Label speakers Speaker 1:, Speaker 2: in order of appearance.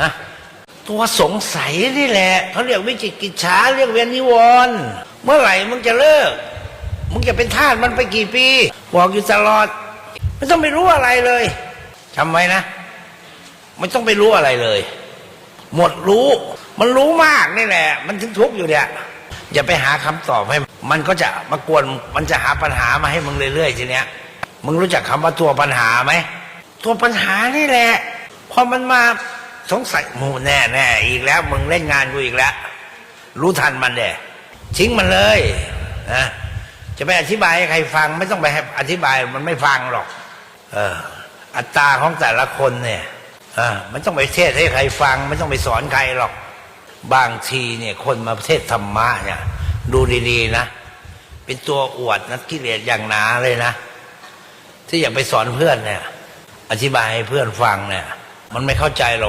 Speaker 1: ฮะตัวสงสัยนี่แหละเขาเรียกวิจิกิจฉาเรียกเวียนนิวรณ์เมื่อไหร่มึงจะเลิกมึงจะเป็นทาสมันไปกี่ปีบอกอยู่ตลอด ไม่ต้องไปรู้อะไรเลยจำไว้นะ ไม่ต้องไปรู้อะไรเลย หมดรู้ มันรู้มากนี่แหละ มันถึงทุกข์อยู่เนี่ยอย่าไปหาคำตอบให้ มันก็จะมากวนมันจะหาปัญหามาให้มึงเรื่อยๆทีเนี้ยมึงรู้จักคำว่าตัวปัญหาไหมตัวปัญหานี่แหละพอมันมา สงสัยหมูแน่แน่อีกแล้ว มึงเล่นงานกูอีกแล้ว รู้ทันมันเด้ทิ้งมันเลยนะจะไปอธิบายให้ใครฟัง ไม่ต้องไปอธิบายมันไม่ฟังหรอก เออ อัตราของแต่ละคนเนี่ยเออมันต้องไปเทศให้ใครฟัง ไม่ต้องไปสอนใครหรอก บางทีเนี่ย คนมาเทศธรรมะเนี่ย ดูดีๆนะเป็นตัวอวดนักกิเลสอย่างหนาเลยนะที่อยากไปสอนเพื่อนเนี่ย อธิบายให้เพื่อนฟังเนี่ย มันไม่เข้าใจหรอก